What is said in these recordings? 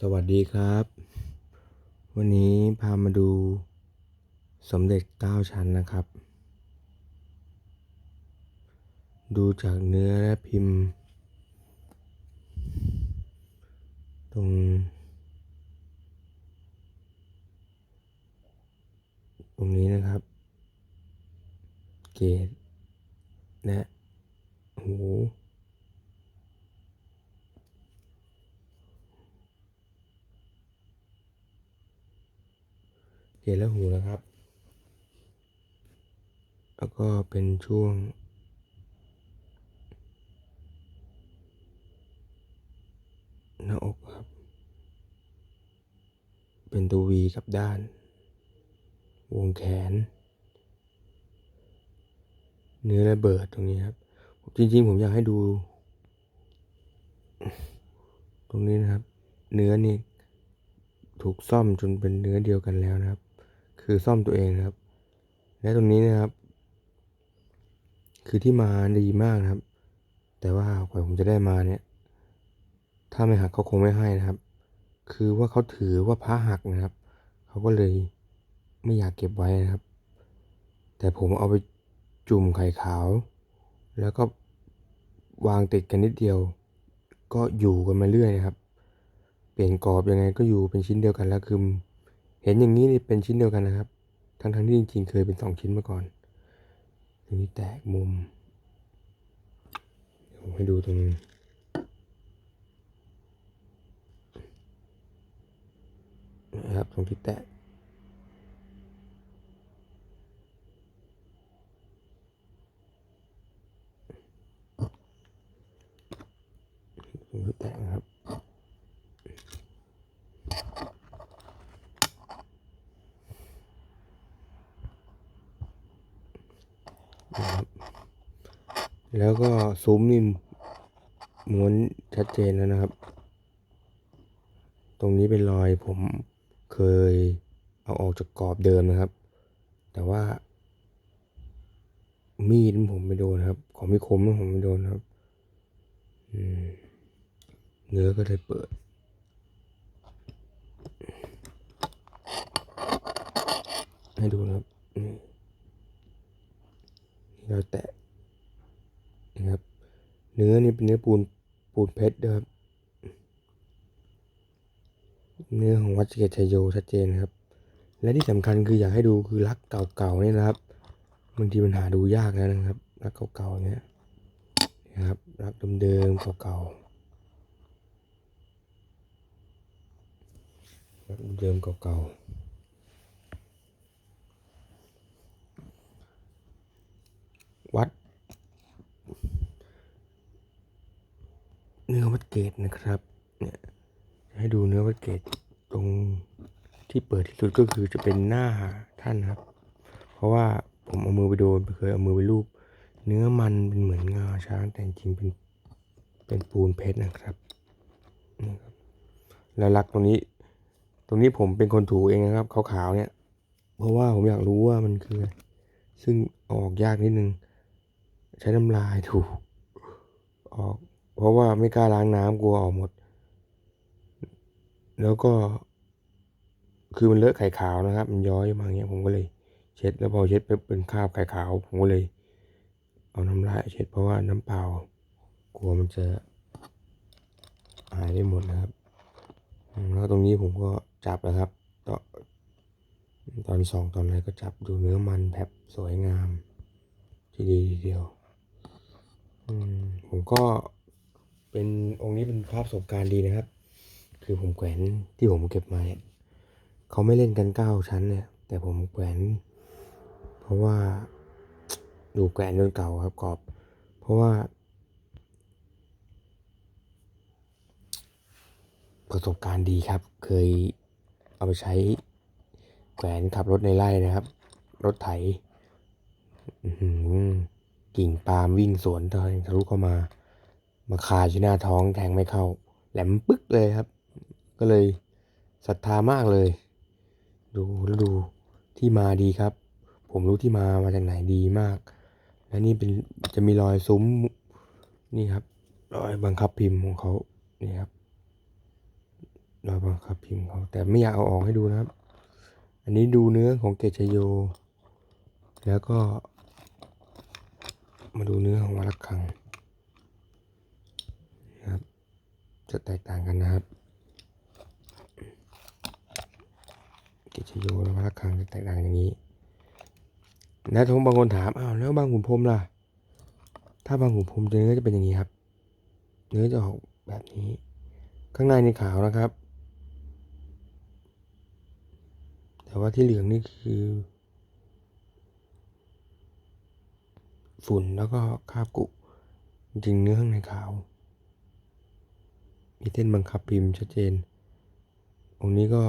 สวัสดีครับ วันนี้พามาดูสมเด็จเก้าชั้นนะครับ ดูจากเนื้อและพิมพ์ ตรง ตรงนี้นะครับ เกตและหู เกตและหูนะครับ แล้วก็เป็นช่วง หน้าอกครับ เป็นตัววีกับด้าน วงแขน เนื้อระเบิดตรงนี้ครับจริงๆ ผมอยากให้ดู ตรงนี้นะครับ เนื้อนี่ถูกซ่อมจนเป็นเนื้อเดียวกันแล้วนะครับ คือซ่อมตัวเองนะครับ และตรงนี้นะครับ คือที่มาดีมากนะครับ แต่ว่ากว่าผมจะได้มาเนี่ย ถ้าไม่หักเขาคงไม่ให้นะครับ คือว่าเขาถือว่าพระหักนะครับ เขาก็เลยไม่อยากเก็บไว้นะครับ แต่ผมเอาไปจุ่มไข่ขาว แล้วก็วางติดกันนิดเดียว ก็อยู่กันมาเรื่อยนะครับ เปลี่ยนกรอบยังไงก็อยู่เป็นชิ้นเดียวกันแล้วคือ เห็นอย่างนี้นี่เป็นชิ้นเดียวกันนะครับ ทั้งทั้งที่จริงๆ เคยเป็นสองชิ้นมาก่อนตรงนี้แตกมุมเดี๋ยวให้ดูตรงนี้นะครับตรงที่แตกตรงที่แตกนะครับ แล้วก็ซุ้มนี่ม้วนชัดเจนแล้วนะครับ ตรงนี้เป็นรอยผมเคยเอาออกจากกรอบเดิมนะครับ แต่ว่า มีดผมไม่โดนครับ ของมีคมผมไม่โดนครับเนื้อก็เลยเปิดให้ดูนะครับนี่เราแตะ นะครับ เนื้อนี่เป็นเนื้อปูนปูนเพชรนะครับ เนื้อของวัดเกตชัยโยชัดเจนนะครับ และที่สำคัญคืออยากให้ดูคือรักเก่าๆนี่นะครับบางทีมันหาดูยากแล้วนะครับ รักเก่าๆเนี้ยนะครับรักเดิมๆเก่าๆรักเดิมๆเก่าๆ วัด เนื้อวัดเกตนะครับเนี่ยให้ดูเนื้อวัดเกตตรงที่เปิดที่สุดก็คือจะเป็นหน้าท่านครับ เพราะว่าผมเอามือไปโดนเคยเอามือไปลูบเนื้อมันเป็นเหมือนงาช้างแต่จริงเป็นเป็นปูนเพชรนะครับนี่ครับแล้วลักตรงนี้ ตรงนี้ผมเป็นคนถูเองนะครับขาวๆเนี่ย เพราะว่าผมอยากรู้ว่ามันคืออะไรซึ่งออกยากนิดนึง ใช้น้ำลายถูออก เพราะว่าไม่กล้าล้างน้ำกลัวออกหมด แล้วก็ คือมันเลอะไข่ขาวนะครับ มันย้อยมาอย่างเงี้ยผมก็เลย เช็ดแล้วพอเช็ดปุ๊บเป็นคราบไข่ขาว ผมก็เลย เอาน้ำลายเช็ดเพราะว่าน้ำเปล่ากลัวมันจะหายได้หมดนะครับแล้วตรงนี้ผมก็จับนะครับตอนตอนสองตอนอะไรก็จับดูเนื้อมันแผบสวยงามทีดีทีเดียวผมก็ เป็นองค์นี้เป็นภาพประสบการณ์ดีนะครับ คือผมแขวนที่ผมเก็บมาเนี่ยเขาไม่เล่นกันเก้าชั้นเนี่ย แต่ผมแขวน เพราะว่าดูแขวนจนเก่าครับกรอบ เพราะว่า ประสบการณ์ดีครับ เคยเอาไปใช้แขวนขับรถในไร่นะครับ รถไถกิ่งปาล์มวิ่งสวนทะลุเข้ามา มาคาอยู่หน้าท้องแทงไม่เข้า แหลมปึ๊กเลยครับ ก็เลยศรัทธามากเลย ดูแล้วดูที่มาดีครับ ผมรู้ที่มามาจากไหนดีมาก และนี่เป็นจะมีรอยซุ้มนี่ครับ รอยบังคับพิมพ์ของเขานี่ครับรอยบังคับพิมพ์เขาแต่ไม่อยากเอาออกให้ดูนะครับ อันนี้ดูเนื้อของเกจชโย แล้วก็ มาดูเนื้อของวัลคังนะครับ จะแตกต่างกันนะครับเกจโยและวัลคังจะแตกต่างอย่างนี้นะทงบางคนถามอ้าวแล้วบางขุนพรมล่ะ ถ้าบางขุนพรมเนื้อจะเป็นอย่างนี้ครับ เนื้อจะออกแบบนี้ ข้างในนี่ขาวนะครับ แต่ว่าที่เหลืองนี่คือ ฝุ่นแล้วก็คาบกุจริงเนื้อข้างในขาว มีเส้นบังคับพิมพ์ชัดเจน องค์นี้ก็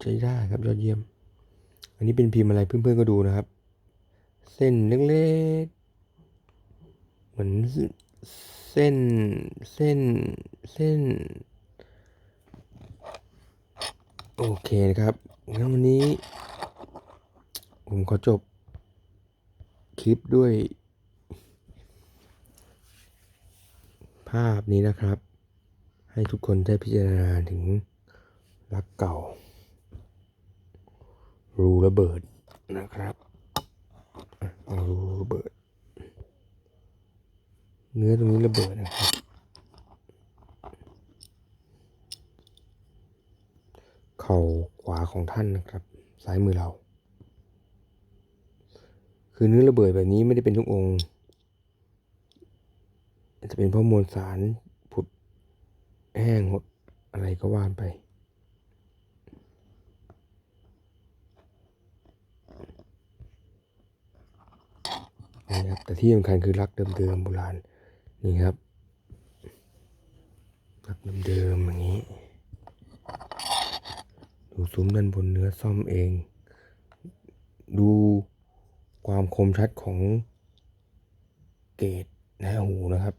ใช้ได้ครับยอดเยี่ยม อันนี้เป็นพิมพ์อะไรเพื่อนๆก็ดูนะครับ เส้นเล็กๆ เหมือนเส้นเส้นเส้น โอเคนะครับงั้นวันนี้ ผมขอจบคลิปด้วย ภาพนี้นะครับ ให้ทุกคนได้พิจารณาถึงรักเก่า รูระเบิดนะครับรูระเบิด เนื้อตรงนี้ระเบิดนะครับเข่าขวาของท่านนะครับ ซ้ายมือเรา คือเนื้อระเบิดแบบนี้ไม่ได้เป็นทุกองค์จะเป็นเพราะมวลสาร แห้งหดอะไรก็ว่านไป นี่ครับ แต่ที่สำคัญคือรักเดิมๆโบราณ นี่ครับ รักเดิมๆอย่างนี้ ดูซุ้มด้านบนเนื้อซ่อมเอง ดูความคมชัดของเกตและหูนะครับ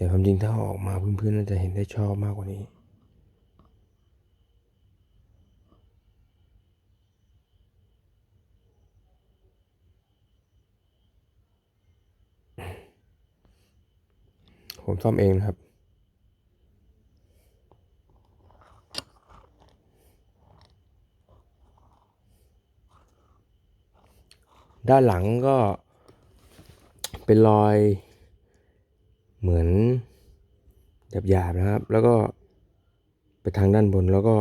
แต่ความจริงถ้าออกมาเพื่อนๆน่าจะเห็นได้ชอบมากกว่านี้ ผมซ่อมเองนะครับด้านหลังก็เป็นรอย เหมือนหยาบๆนะครับ แล้วก็ไปทางด้านบนแล้วก็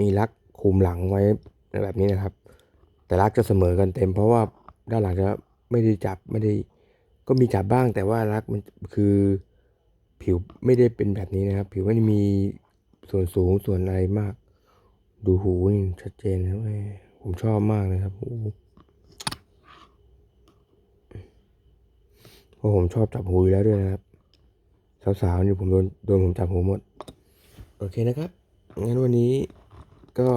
มีลักคุมหลังไว้แบบนี้นะครับ แต่ลักจะเสมอกันเต็ม เพราะว่าด้านหลังจะไม่ได้จับไม่ได้ก็มีจับบ้าง แต่ว่าลักมันคือผิวไม่ได้เป็นแบบนี้นะครับ ผิวไม่ได้มีส่วนสูงส่วนอะไรมาก ดูหูนี่ชัดเจนนะผมชอบมากเลยครับหูเพ ราะผมชอบจับหูอยู่แล้วด้วยนะครับ สาวๆนี่ผมโดนโดนผมจับหูหมด โอเคนะครับงั้นวันนี้ก็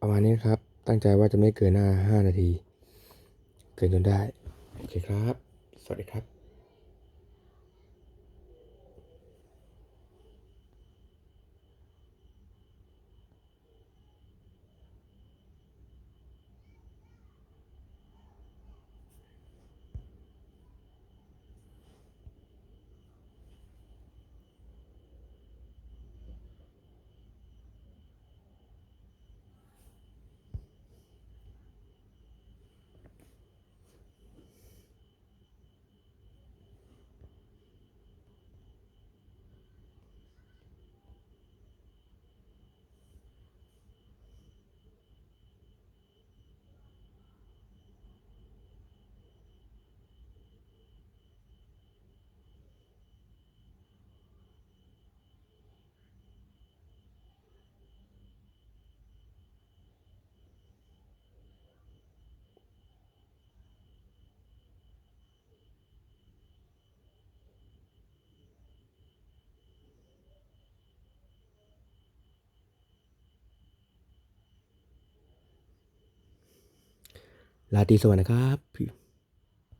ประมาณนี้ครับ ตั้งใจว่าจะไม่เกินหน้าห้านาที เกินจนได้ โอเคครับ สวัสดีครับ ลาตีสวัสดีครับ